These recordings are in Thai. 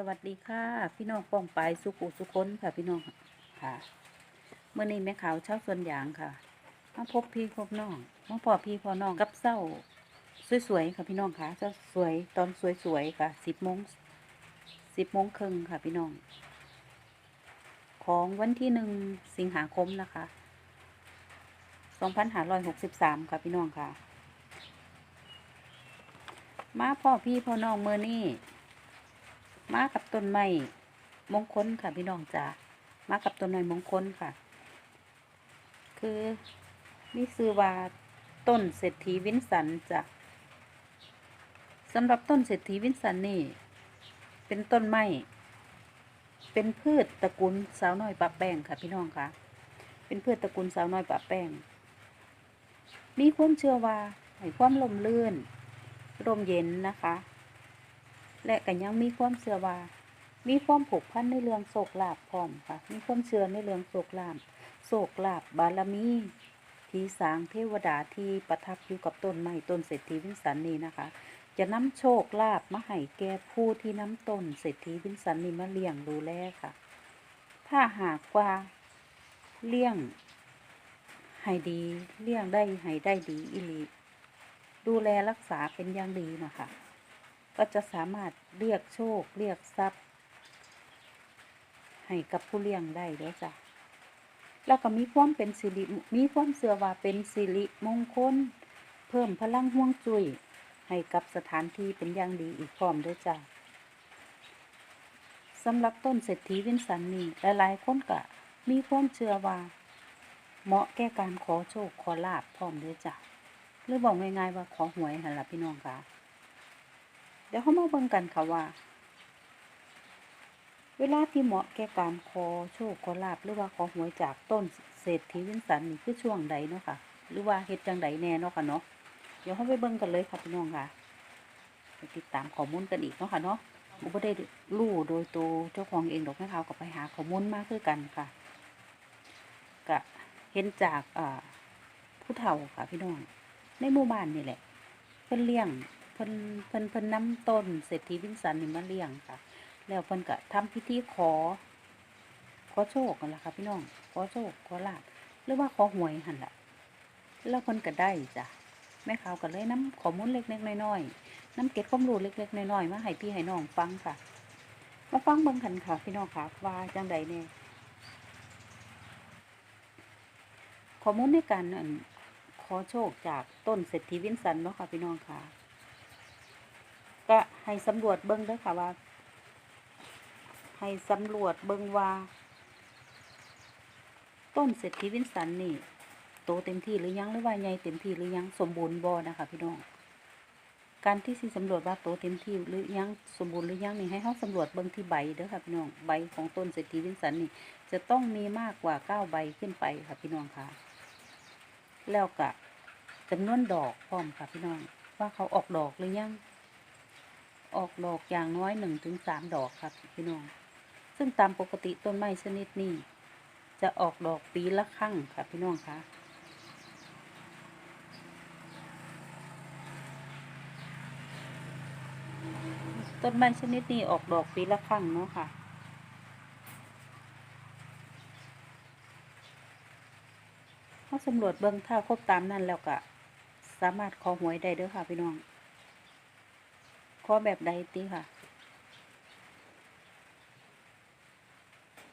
สวัสดีค่ะ พี่น้องป้องไปสุขุสุคนค่ะพี่น้องค่ะเมื่อนี้แม่ขาวเช้าส่วนยางค่ะมาพบพี่พบน้องมาพอพี่พอน้องกับเศร้าสวยๆค่ะพี่น้องค่ะเจ้าสวยตอนสวยๆค่ะสิบโมงสิบโมงครึ่งค่ะพี่น้อง ของวันที่หนึ่งสิงหาคมนะคะสองพันห้าร้อยหกสิบสามค่ะพี่น้องค่ะ มาพ่อพี่พ่อน้องเมื่อนี้ มากับต้นไม้มงคลค่ะพี่น้องจ๋ามากับต้นไม้มงคลค่ะ คือมีซื้อว่าต้นเศรษฐีวินสันจ้ะสำหรับต้นเศรษฐีวินสันนี่ เป็นต้นไม้เป็นพืชตระกูลสาวน้อยปะแป้งค่ะ พี่น้องค่ะเป็นพืชตระกูลสาวน้อยปะแป้ง มีความเชื่อว่าให้ความลมลื่นลมเย็นนะคะ และก็ยังมีความเชื่อว่า มีความผูกพันในเรื่องโศกลาภพร้อมค่ะ มีความเชื่อในเรื่องโศกลาภโศกลาภบารมีที่สางเทวดาที่ประทับอยู่กับต้นไม้ต้นเศรษฐีวินสันนี้นะคะ จะนำโชคลาภมาให้แก่ผู้ที่นำต้นเศรษฐีวินสันนี้มาเลี้ยงดูแลค่ะ ถ้าหากว่าเลี้ยงให้ดีเลี้ยงได้ให้ได้ดีอิลีดูแลรักษาเป็นอย่างดีนะคะ ก็จะสามารถเรียกโชค เรียกทรัพย์ ให้กับผู้เลี้ยงได้ด้อจ้ะแล้วก็มีความเป็นสิริมีความเสื่อว่าเป็นสิริมงคล เพิ่มพลังห่วงจุย้ยให้กับสถานที่เป็นอย่างดีอีกพร้อมด้วยจ้ะสำหรับต้นเศรษฐีวินสันนี่หลายๆคนก็มีความเชื่อว่า เหมาะแก่การขอโชคขอลาบพร้อมด้วยจ้ะหรือบอกง่ายๆว่าขอหวยหันละพี่น้องค่ะ ดี๋ยวเขามาเบิ่งกันค่ะว่า เวลาที่เหมาะแก่การขอโชคขอลาบหรือว่าขอหวยจากต้นเศรษฐีวินสันนี่คือช่วงใดเนาะค่ะ หรือว่าเฮ็ดจังใดแน่เนาะค่ะเนาะเดี๋ยวเขาไปเบิ่งกันเลยค่ะพี่น้องค่ะไปติดตามข้อมูลกันอีกเนาะค่ะเนาะอุบ่ได้รู้โดยตัวเจ้าของเองดอกแม่เขาก็ไปหาข้อมูลมาคือกันค่ะก็เห็นจากผู้เฒ่าค่ะพี่น้องในหมู่บ้านนี่แหละเพิ่นเลี้ยง เพิ่นเพิ่นเพิ่นนำต้นเศรษฐีวินสันนี่มาเลี้ยงค่ะ แล้วเพิ่นก็ทำพิธีขอ ขอโชคกันละค่ะพี่น้อง ขอโชคขอลาบหรือว่าขอหวยหันละแล้วเพิ่นก็ได้จ้ะแม่ขาวก็เลยน้ำขอมูลเล็กๆน้อยๆน้ำเก็บความรู้เล็กๆน้อยๆมาให้พี่ให้น้องฟังค่ะ มาฟังเบิ่งกันค่ะ พี่น้องค่ะว่าจังใดแน่ข้อมูลในการขอโชคจากต้นเศรษฐีวินสันเนาะค่ะพี่น้องค่ะ ก็ให้สำรวจเบิ้งด้อค่ะว่า ให้สำรวจเบิ้งว่า ต้นเศรษฐีวินสันนี่โตเต็มที่หรือยังหรือว่าใหญ่เต็มที่หรือยังสมบูรณ์บ่นะคะพี่น้องการที่สิสำรวจว่าโตเต็มที่หรือยังสมบูรณ์หรือยังนี่ให้เขาสำรวจเบิ้งที่ใบเด้อค่ะพี่น้องใบของต้นเศรษฐีวินสันนี่จะต้องมีมากกว่าเก้าใบขึ้นไปค่ะพี่น้องค่ะ แล้วก็จำนวนดอกพร้อมค่ะพี่น้อง ว่าเขาออกดอกหรือยัง ออกดอกอย่างน้อยหนึ่งถึงสามดอกครับพี่น้อง ซึ่งตามปกติต้นไม้ชนิดนี้ จะออกดอกปีละครั้งค่ะพี่น้องคะต้นไม้ชนิดนี้ออกดอกปีละครั้งเนาะค่ะถ้าสำรวจเบื้องถ้าครบตามนั้นแล้วก็สามารถขอหวยได้เด้อค่ะพี่น้อง ขอแบบใดตีค่ะ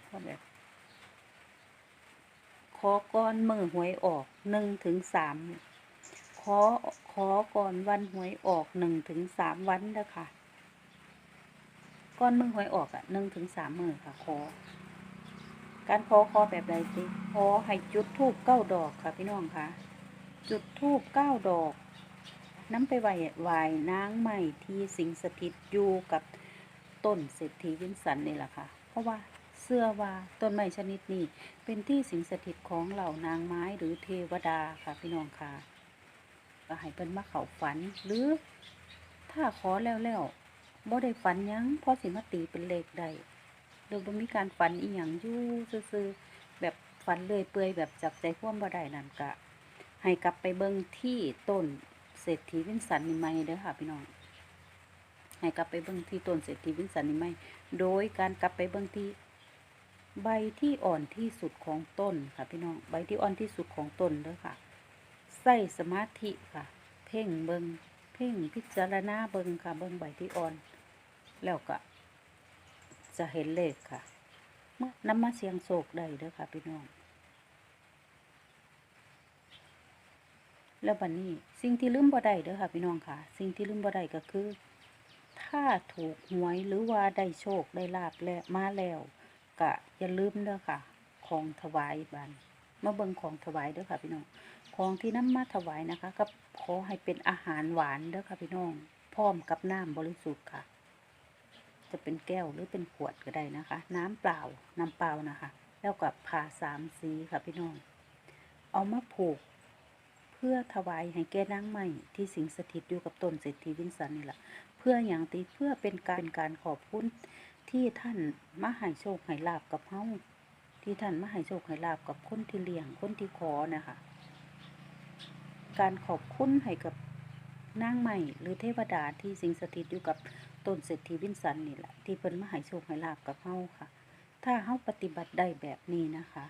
ขอแบบขอก่อนมือหวยออกหนึ่งถึงสามขอขอก่อนวันหวยออกหนึ่งถึงสามวันเด้อค่ะก่อนมือหวยออกอะหนึ่งถึงสามมือค่ะขอการขอขอแบบใดสิขอให้จุดทูบเก้าดอกค่ะพี่น้องค่ะ จุดทูบเก้าดอก น้ำไปไหวไหวนางใหม่ที่สิงสถิตอยู่กับต้นเศรษฐีวินสันนี่แหละค่ะ เพราะว่าเสื้อว่าต้นไม้ชนิดนี้ เป็นที่สิงสถิตของเหล่านางไม้หรือเทวดาค่ะพี่น้องค่ะก็ให้เป็นมาเขาฝันหรือ ถ้าขอแล้วแล้วบ่ได้ฝันยังพอสิมาตีเป็นเลขได้หรือบ่มีการฝันอีหยังยู่ซื่อๆแบบฝันเลยเปื่อยแบบจับใจความบ่ได้นั่นก็ให้กลับไปเบิ่งที่ต้น เศรษฐีวินสันนี่ใหม่เด้อค่ะพี่น้องให้กลับไปเบิ่งที่ต้นเศรษฐีวินสันนี่ไหมโดยการกลับไปเบิ่งที่ใบที่อ่อนที่สุดของต้นค่ะพี่น้องใบที่อ่อนที่สุดของต้นเด้อค่ะใส่สมาธิค่ะ เพ่งเบิงเพ่งพิจารณาเบิงค่ะเบิงใบที่อ่อน แล้วก็จะเห็นเลขค่ะ เมื่อนำมาเสียงโศกได้เด้อค่ะพี่น้อง แล้วบัดนนี้สิ่งที่ลืมบ่ได้เด้อค่ะพี่น้องค่ะ สิ่งที่ลืมบ่ได้ก็คือ ถ้าถูกหวยหรือว่าได้โชคได้ลาบและมาแล้วก็อย่าลืมเด้อค่ะ ของถวายบันมาเบิ่งของถวายเด้อค่ะพี่น้องของที่นำมาถวายนะคะ ก็ขอให้เป็นอาหารหวานเด้อค่ะพี่น้องพร้อมกับน้ำบริสุทธิ์ค่ะ จะเป็นแก้วหรือเป็นขวดก็ได้นะคะ น้ำเปล่าน้ำเปล่านะคะ แล้วกับผ่าสามสีค่ะพี่น้อง เอามาผูก พื่อถวายให้แก่นางใหม่ที่สิงสถิตอยู่กับตนเศรษฐีวินสันนี่แหละเพื่ออย่างตีเพื่อเป็นการเป็นการขอบคุณที่ท่านมาให้โชคให้ลาบกับเฮาที่ท่านมาให้โชคให้ลาบกับคนที่เลี้ยงคนที่ขอนะคะการขอบคุณให้กับนางใหม่หรือเทวดาที่สิงสถิตอยู่กับตนเศรษฐีวินสันนี่แหละที่เพิ่นมาให้โชคให้ลาบกับเฮาค่ะ ถ้าเฮาปฏิบัติได้แบบนี้นะคะ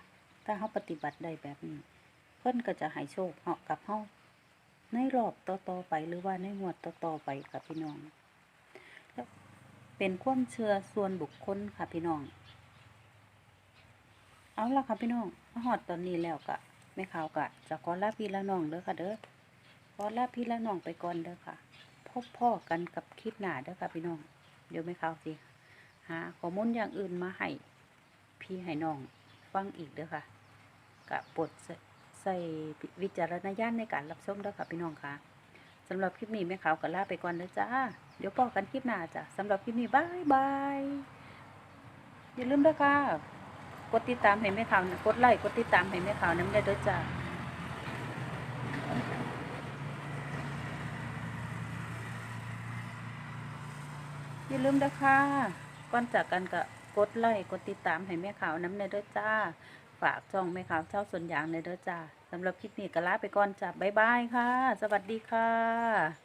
ถ้าเฮาปฏิบัติได้แบบนี้ เพิ่นก็จะให้โชคเฮากับเฮาในรอบต่อๆไปหรือว่าในงวดต่อๆไปค่ะพี่น้องเป็นความเชื่อส่วนบุคคลค่ะพี่น้อง เอาละค่ะพี่น้องมาหอดตอนนี้แล้วกะแม่ข่าวกะจะขอลาพี่ละน้องเด้อค่ะเด้อขอลาพี่ละน้องไปก่อนเด้อค่ะ พบพ่อกันกับคลิปหน้าเด้อค่ะพี่น้อง เดี๋ยวแม่ข่าวสิหาข้อมูลอย่างอื่นมาให้พี่ให้น้องฟังอีกเด้อค่ะกะปรด ใส่วิจารณญาณในการรับชมด้อค่ะพี่น้องค่ะสำหรับคลิปนี้แม่ข่าวก็ลาไปก่อนเด้อจ้า เดี๋ยวพอกันคลิปหน้าจ้ะสำหรับคลิปนี้บายบายอย่าลืมด้อค่ะกดติดตามให้แม่ข่าวกดไลค์กดติดตามให้แม่ข่าวน้ำได้เด้อจ้าอย่าลืมด้อค่ะก่อนจากกันก็กดไลค์กดติดตามให้แม่ข่าวน้ำได้เด้อจ้า ฝากช่องไหมคะเช่าส่วนอย่างในเด้อจ้าสำหรับคลิปนี้ก็ลาไปก่อนจ้าบ๊ายบายค่ะ สวัสดีค่ะ